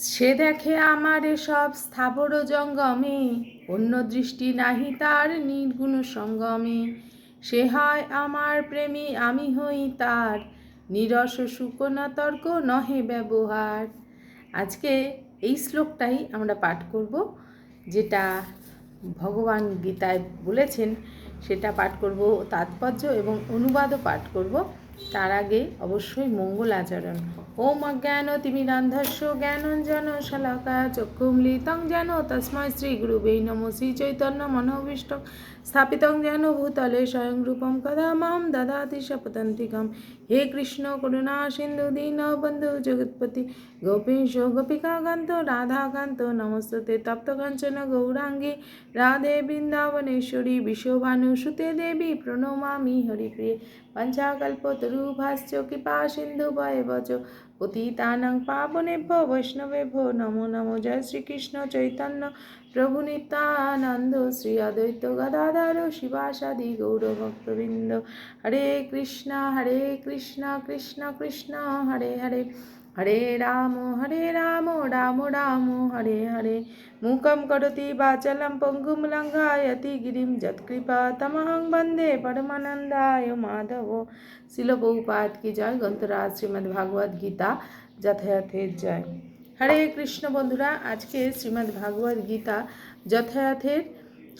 সে দেখে আমার এসব স্থাবর জঙ্গমে, অন্য দৃষ্টি নাহি তার নির্গুণ সঙ্গমে। সে হয় আমার প্রেমী, আমি হই তার। নিরস সুকোনা তর্ক নহে ব্যবহার। আজকে এই শ্লোকটাই আমরা পাঠ করব, যেটা ভগবান গীতায় বলেছেন, সেটা পাঠ করব, তাৎপর্য এবং অনুবাদও পাঠ করব। তার আগে অবশ্যই মঙ্গল আচরণ। ওম অজ্ঞান তিমিরান্ধস্য জ্ঞানঞ্জন শলাকা, চক্ষুমলিতং যেন তসময় শ্রী গুরুবে নম শ্রী চৈতন্য মনোভীষ্ট। স্থাপিতং যেন ভূতলে স্বয়ং রূপম কদা মাম দদাতি শপতন্তিকম। হে কৃষ্ণ, করুণা, সিন্ধু, দীন, বন্ধু, জগৎপতি, গোপীশ গোপিকাকান্ত রাধাকান্ত নমস্তে তপ্ত কাঞ্চন, গৌরাঙ্গী রাধে, বৃন্দাবনেশ্বরী বিশ্বভানুসুতে দেবী, প্রণমামি, হরিপ্রিয়ে পঞ্চাকল্পতরুভাশ্চ কৃপা, সিন্ধু, ভয় বচ পতিতানাং পাবনেভ্য, বৈষ্ণবেভ্য, নমো নমো, জয় শ্রীকৃষ্ণ, চৈতন্য প্রভু নিত্যানন্দ, শ্রী অদ্বৈত গদাধর, শিবাসাদি, গৌরভক্তবৃন্দ। হরে কৃষ্ণ হরে কৃষ্ণ কৃষ্ণ কৃষ্ণ, হরে হরে। হরে রাম হরে রাম রাম রাম, হরে হরে। মুখম করতি বাচলম পঙ্গুম লঙ্ঘায়তি গিরিম যৎকৃপা তমহং বন্দে পরমানন্দায় মাধব। শিলবৌপাত কি জয়? গ্রন্থরাজ শ্রীমদ্ ভাগবত গীতা যথাযথের জয়। হরে কৃষ্ণ বন্ধুরা, আজকে শ্রীমদ্ ভাগবত গীতা যথাযথের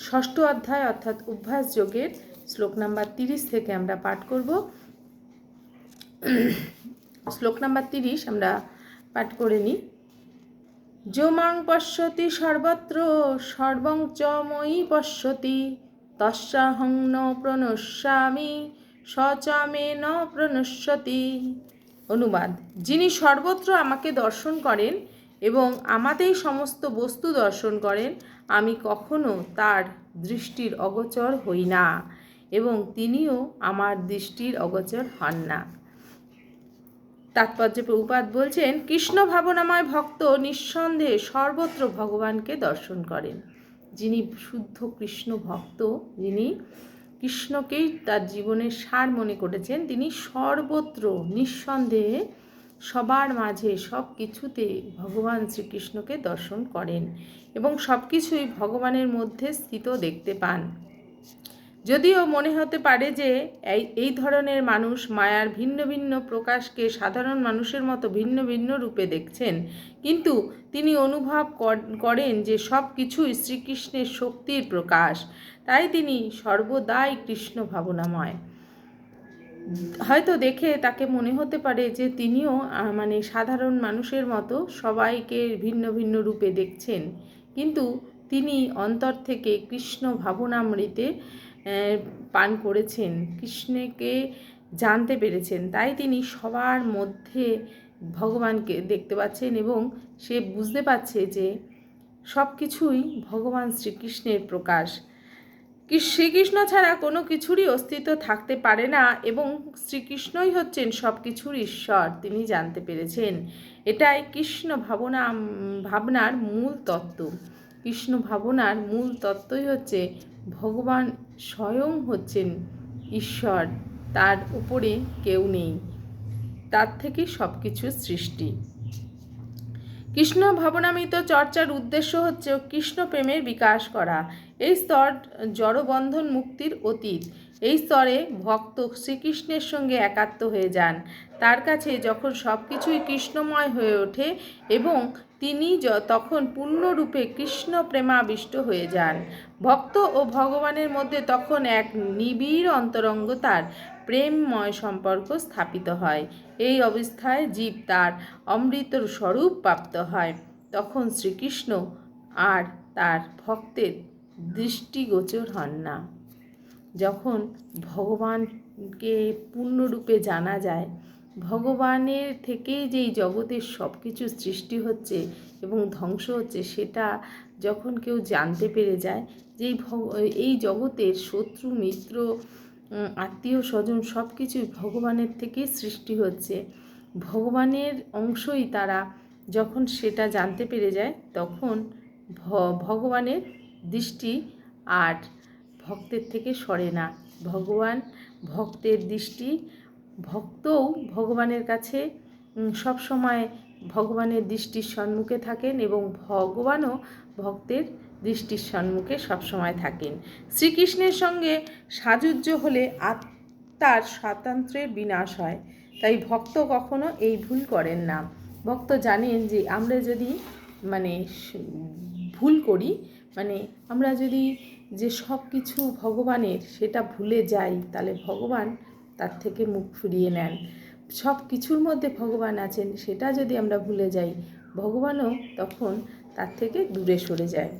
ষষ্ঠ অধ্যায় অর্থাৎ অভ্যাস যোগের শ্লোক নাম্বার তিরিশ থেকে আমরা পাঠ করব। শ্লোক নাম্বার তিরিশ আমরা পাঠ করে নিই। যোমাং পশ্যতি সর্বত্র, সর্বং চ ময়ি পশ্যতি, তস্যাহং ন প্রণশ্যামি, স চ মে ন প্রণশ্যতি অনুবাদ। যিনি সর্বত্র আমাকে দর্শন করেন এবং আমাতেই সমস্ত বস্তু দর্শন করেন, আমি কখনো তার দৃষ্টির অগোচর হই না এবং তিনিও আমার দৃষ্টির অগোচর হন না। তাৎপর্য প্রভুপাত বলছেন, কৃষ্ণ ভাবনাময় ভক্ত নিঃসন্দেহে সর্বত্র ভগবানকে দর্শন করেন। যিনি শুদ্ধ কৃষ্ণ ভক্ত, যিনি কৃষ্ণকেই তার জীবনের সার মনে করেছেন। তিনি সর্বত্র নিঃসন্দেহে সবার মাঝে সব কিছুতে ভগবান শ্রীকৃষ্ণকে দর্শন করেন এবং সব কিছুই ভগবানের মধ্যে স্থিত দেখতে পান। যদিও মনে হতে পারে যে এই এই ধরনের মানুষ মায়ার ভিন্ন ভিন্ন প্রকাশকে সাধারণ মানুষের মতো ভিন্ন ভিন্ন রূপে দেখছেন। কিন্তু তিনি অনুভব করেন যে সব কিছুই শ্রীকৃষ্ণের শক্তির প্রকাশ। তাই তিনি সর্বদাই কৃষ্ণ ভাবনাময়। হয়তো দেখে তাকে মনে হতে পারে যে তিনিও মানে সাধারণ মানুষের মতো সবাইকে ভিন্ন ভিন্ন রূপে দেখছেন। কিন্তু তিনি অন্তর থেকে কৃষ্ণ ভাবনামৃতে পান করেছেন, কৃষ্ণকে জানতে পেরেছেন। তাই তিনি সবার মধ্যে ভগবানকে দেখতে পাচ্ছেন এবং সে বুঝতে পারছে যে সব কিছুই ভগবান শ্রীকৃষ্ণের প্রকাশ। শ্রীকৃষ্ণ ছাড়া কোনো কিছুরই অস্তিত্ব থাকতে পারে না এবং শ্রীকৃষ্ণই হচ্ছেন সব কিছুর ঈশ্বর, তিনি জানতে পেরেছেন। এটাই কৃষ্ণ ভাবনা ভাবনার মূল তত্ত্ব। কৃষ্ণ ভাবনার মূল তত্ত্বই হচ্ছে ভগবান স্বয়ং হচ্ছেন ঈশ্বর, তার উপরে কেউ নেই। তার থেকে সব কিছুর সৃষ্টি। কৃষ্ণ ভাবনামিত চর্চার উদ্দেশ্য হচ্ছে কৃষ্ণ প্রেমের বিকাশ করা। এই স্তর জড়বন্ধন মুক্তির অতীত। এই স্তরে ভক্ত শ্রীকৃষ্ণের সঙ্গে একাত্ম হয়ে যান। তার কাছে যখন সব কিছুই কৃষ্ণময় হয়ে ওঠে এবং তিনি য, তখন পূর্ণরূপে কৃষ্ণ প্রেমাবিষ্ট হয়ে যান। ভক্ত ও ভগবানের মধ্যে তখন এক নিবিড় অন্তরঙ্গতার প্রেমময় সম্পর্ক স্থাপিত হয়। এই অবস্থায় জীব তার অমৃতর স্বরূপ প্রাপ্ত হয়। তখন শ্রীকৃষ্ণ আর তার ভক্তের দৃষ্টিগোচর হন না। যখন ভগবানকে পূর্ণরূপে জানা যায়, ভগবানের থেকেই যেই জগতের সব কিছু সৃষ্টি হচ্ছে এবং ধ্বংস হচ্ছে সেটা যখন কেউ জানতে পেরে যায়, যে এই জগতের শত্রু, মিত্র আত্মীয় স্বজন সব কিছুই ভগবানের থেকেই সৃষ্টি হচ্ছে। ভগবানের অংশই তারা যখন সেটা জানতে পেরে যায়, তখন ভগবানের দৃষ্টি আর ভক্তের থেকে সরে না। ভগবান ভক্তের দৃষ্টি। ভক্তও ভগবানের কাছে সব সময় ভগবানের দৃষ্টির সম্মুখে থাকেন এবং ভগবানও ভক্তের দৃষ্টির সম্মুখে সবসময় থাকেন। শ্রীকৃষ্ণের সঙ্গে সাযুজ্য হলে আত্মার স্বাতন্ত্র্যের বিনাশ হয়। তাই ভক্ত কখনো এই ভুল করেন না। ভক্ত জানেন যে আমরা যদি মানে ভুল করি মানে আমরা যদি যে সব কিছু ভগবানের, সেটা ভুলে যাই, তাহলে ভগবান তার থেকে মুখ ফিরিয়ে নেন। সব কিছুর মধ্যে ভগবান আছেন, সেটা যদি আমরা ভুলে যাই, ভগবানও তখন তার থেকে দূরে সরে যায়।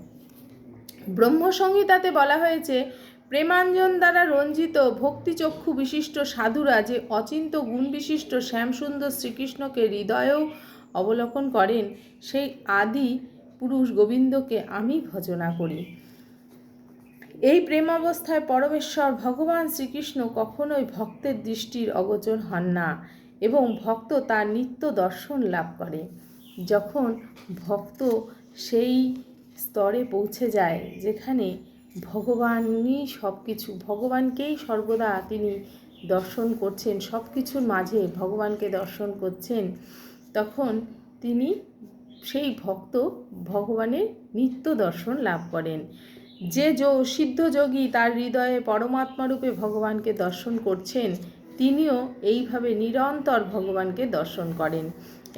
ব্রহ্মসংহিতাতে বলা হয়েছে, প্রেমাঞ্জন দ্বারা রঞ্জিত ভক্তিচক্ষু বিশিষ্ট সাধুরা যে অচিন্ত গুণ বিশিষ্ট শ্যামসুন্দর শ্রীকৃষ্ণকে হৃদয়েও অবলোকন করেন, সেই আদি পুরুষ গোবিন্দকে আমি ভজনা করি। এই প্রেম অবস্থায় পরমেশ্বর ভগবান শ্রীকৃষ্ণ কখনোই ভক্তের দৃষ্টির অগোচর হন না এবং ভক্ত তার নিত্য দর্শন লাভ করে। যখন ভক্ত সেই স্তরে পৌঁছে যায়, যেখানে ভগবানই সব কিছু ভগবানকেই সর্বদা তিনি দর্শন করছেন সব কিছুর মাঝে ভগবানকে দর্শন করছেন, তখন তিনি সেই ভক্ত ভগবানের নিত্য দর্শন লাভ করেন। যে যো সিদ্ধ যোগী তার হৃদয়ে পরমাত্মারূপে ভগবানকে দর্শন করছেন, তিনিও এইভাবে নিরন্তর ভগবানকে দর্শন করেন।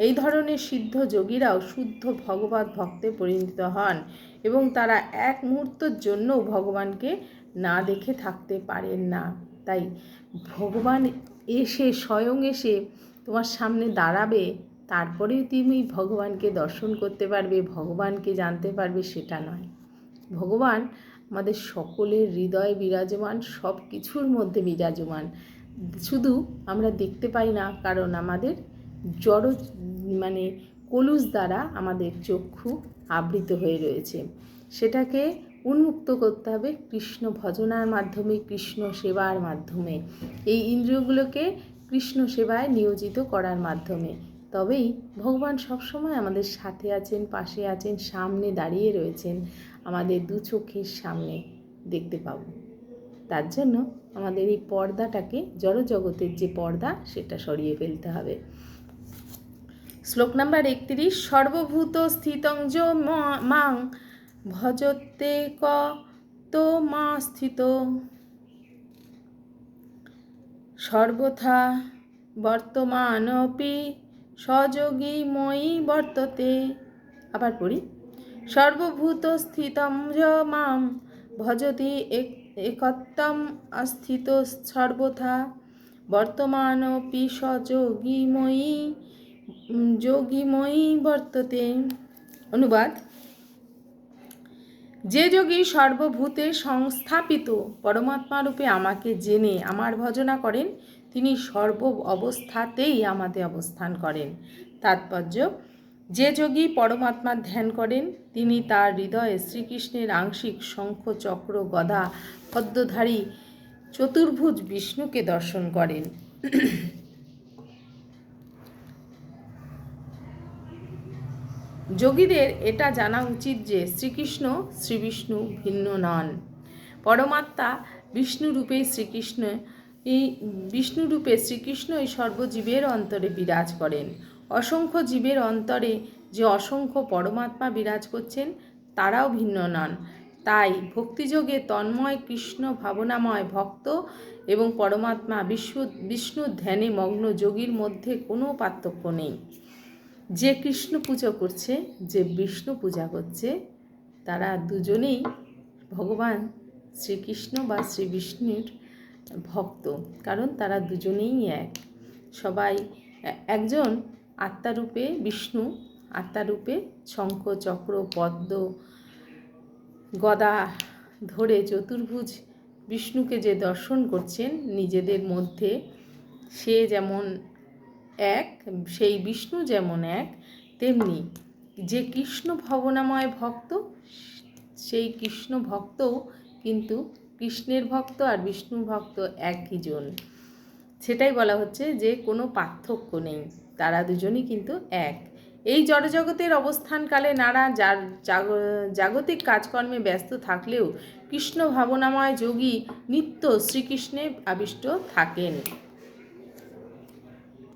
এই ধরনের সিদ্ধ যোগীরাও শুদ্ধ ভগবত ভক্তে পরিণত হন এবং তারা এক মুহূর্তের জন্য ভগবানকে না দেখে থাকতে পারেন না। তাই ভগবান এসে স্বয়ং এসে তোমার সামনে দাঁড়াবে, তারপরেই তুমি ভগবানকে দর্শন করতে পারবে, ভগবানকে জানতে পারবে সেটা নয়। ভগবান আমাদের সকলের হৃদয়ে বিরাজমান সব কিছুর মধ্যে বিরাজমান। শুধু আমরা দেখতে পাই না, কারণ আমাদের জড় মানে কলুষ দ্বারা আমাদের চক্ষু আবৃত হয়ে রয়েছে। সেটাকে উন্মুক্ত করতে হবে কৃষ্ণ ভজনার মাধ্যমে, কৃষ্ণ সেবার মাধ্যমে। এই ইন্দ্রিয়গুলোকে কৃষ্ণ সেবায় নিয়োজিত করার মাধ্যমে। তবেই ভগবান সবসময় আমাদের সাথে আছেন, পাশে আছেন, সামনে দাঁড়িয়ে রয়েছেন। আমাদের দু চোখের সামনে দেখতে পাবো। তার জন্য আমাদের এই পর্দাটাকে, জড়জগতের যে পর্দা, সেটা সরিয়ে ফেলতে হবে। শ্লোক নাম্বার একত্রিশ, সর্বভূত স্থিতং যো ম- মাং ভজতে ক তো মা স্থিত। সর্বথা বর্তমানপি সযোগী মই বর্ততে। আবার পড়ি। সর্বভূত স্থিতম য মাম ভজতি এক- একত্তম অস্থিত সর্বথা। বর্তমানপি সযোগীময়ী, যোগীময়ী বর্ততে। অনুবাদ। যে যোগী সর্বভূতে সংস্থাপিত পরমাত্মারূপে আমাকে জেনে আমার ভজনা করেন, তিনি সর্ব অবস্থাতেই আমাদের অবস্থান করেন। তাৎপর্য যে যোগী পরমাত্মার ধ্যান করেন, তিনি তার হৃদয়ে শ্রীকৃষ্ণের আংশিক শঙ্খ চক্র গদা পদ্মধারী চতুর্ভুজ বিষ্ণুকে দর্শন করেন। যোগীদের এটা জানা উচিত যে শ্রীকৃষ্ণ শ্রীবিষ্ণু ভিন্ন নন। পরমাত্মা বিষ্ণুরূপে শ্রীকৃষ্ণ এই বিষ্ণুরূপে শ্রীকৃষ্ণ এই সর্বজীবের অন্তরে বিরাজ করেন। অসংখ্য জীবের অন্তরে যে অসংখ্য পরমাত্মা বিরাজ করছেন, তারাও ভিন্ন নন। তাই ভক্তিযোগে তন্ময় কৃষ্ণ ভাবনাময় ভক্ত এবং পরমাত্মা বিষ্ণু, বিষ্ণুর ধ্যানে মগ্ন যোগীর মধ্যে কোনো পার্থক্য নেই। যে কৃষ্ণ পুজো করছে, যে বিষ্ণু পূজা করছে, তারা দুজনেই ভগবান শ্রীকৃষ্ণ বা শ্রী বিষ্ণুর ভক্ত, কারণ তারা দুজনেই এক। সবাই একজন আত্মারূপে বিষ্ণু, আত্মারূপে শঙ্খ, চক্র, পদ্ম, গদা ধরে চতুর্ভুজ বিষ্ণুকে যে দর্শন করছেন, নিজেদের মধ্যে সে যেমন এক, সেই বিষ্ণু যেমন এক, তেমনি যে কৃষ্ণ ভবনাময় ভক্ত, সেই কৃষ্ণ ভক্তও কিন্তু কৃষ্ণের ভক্ত আর বিষ্ণু ভক্ত একই জন। সেটাই বলা হচ্ছে যে কোনো পার্থক্য নেই। তারা দুজনই কিন্তু এক। এই জড়জগতের অবস্থানকালে নারা জাগ- জাগতিক কাজকর্মে ব্যস্ত থাকলেও কৃষ্ণ ভাবনাময় যোগী নিত্য শ্রীকৃষ্ণে আবিষ্ট থাকেন।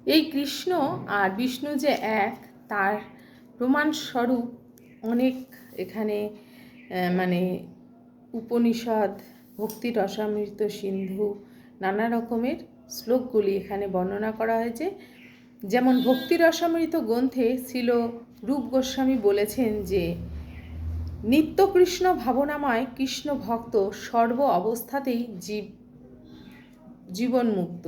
এই কৃষ্ণ আর বিষ্ণু যে এক, তার প্রমাণস্বরূপ অনেক এখানে মানে উপনিষদ ভক্তি রসামৃত সিন্ধু, নানা রকমের শ্লোকগুলি এখানে বর্ণনা করা হয়েছে। যেমন ভক্তি রসামৃত গ্রন্থে ছিল রূপ গোস্বামী বলেছেন যে, নিত্য কৃষ্ণ ভাবনাময় কৃষ্ণ ভক্ত সর্ব অবস্থাতেই জীব জীবনমুক্ত।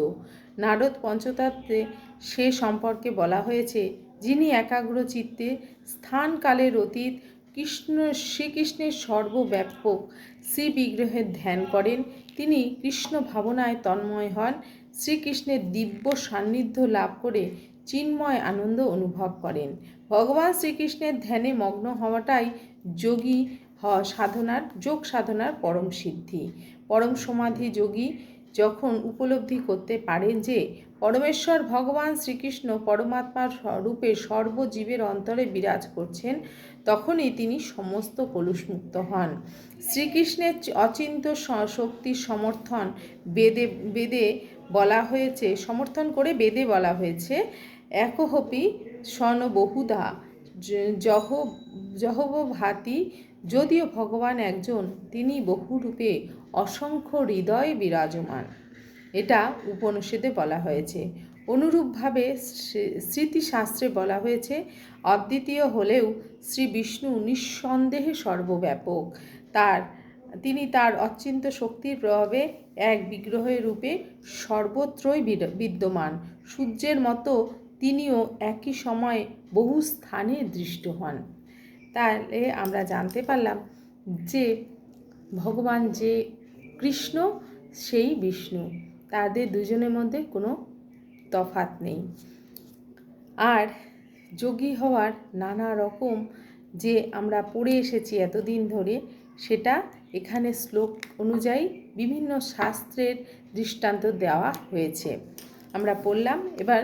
নারদ পঞ্চতত্ত্বে সে সম্পর্কে বলা হয়েছে, যিনি একাগ্র চিত্তে স্থান কালের অতীত কৃষ্ণ শ্রীকৃষ্ণের সর্বব্যাপক শ্রী বিগ্রহের ধ্যান করেন, তিনি কৃষ্ণ ভাবনায় তন্ময় হন। শ্রীকৃষ্ণের দিব্য সান্নিধ্য লাভ করে চিন্ময় আনন্দ অনুভব করেন। ভগবান শ্রীকৃষ্ণের ধ্যানে মগ্ন হওয়াটাই যোগী সাধনার, যোগ সাধনার পরম সিদ্ধি। পরম সমাধি যোগী যখন উপলব্ধি করতে পারেন যে, পরমেশ্বর ভগবান শ্রীকৃষ্ণ পরমাত্মার স্বরূপে সর্বজীবের অন্তরে বিরাজ করছেন, তখনই তিনি সমস্ত কলুষমুক্ত হন। শ্রীকৃষ্ণের অচিন্ত শক্তির সমর্থন বেদে বেদে বলা হয়েছে, সমর্থন করে বেদে বলা হয়েছে, একহপি স্বন বহুধা, জহ জহব ভাতি যদিও ভগবান একজন, তিনি বহুরূপে অসংখ্য হৃদয় বিরাজমান। এটা উপনিষদে বলা হয়েছে। অনুরূপভাবে স্মৃতিশাস্ত্রে বলা হয়েছে, অদ্বিতীয় হলেও শ্রী বিষ্ণু নিঃসন্দেহে সর্বব্যাপক। তার তিনি তার অচিন্ত শক্তির প্রভাবে এক বিগ্রহের রূপে সর্বত্রই বিদ- বিদ্যমান। সূর্যের মতো তিনিও একই সময়ে বহু স্থানে দৃষ্ট হন। তাহলে আমরা জানতে পারলাম যে ভগবান যে কৃষ্ণ, সেই বিষ্ণু। তাদের দুজনের মধ্যে কোনো তফাত নেই। আর যোগী হওয়ার নানা রকম যে আমরা পড়ে এসেছি এতদিন ধরে, সেটা এখানে শ্লোক অনুযায়ী বিভিন্ন শাস্ত্রের দৃষ্টান্ত দেওয়া হয়েছে। আমরা পড়লাম, এবার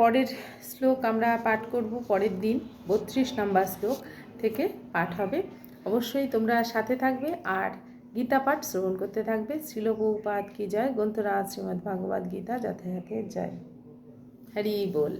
পরের শ্লোক আমরা পাঠ করব, পরের দিন বত্রিশ নম্বর শ্লোক থেকে পাঠ হবে। অবশ্যই তোমরা সাথে থাকবে আর গীতা পাঠ শ্রবণ করতে থাকবে। শিল বহুপাত কি জয়? গ্রন্থরাজ শ্রীমদ্ ভাগবত গীতা যথাযথে জয়। হরি বল।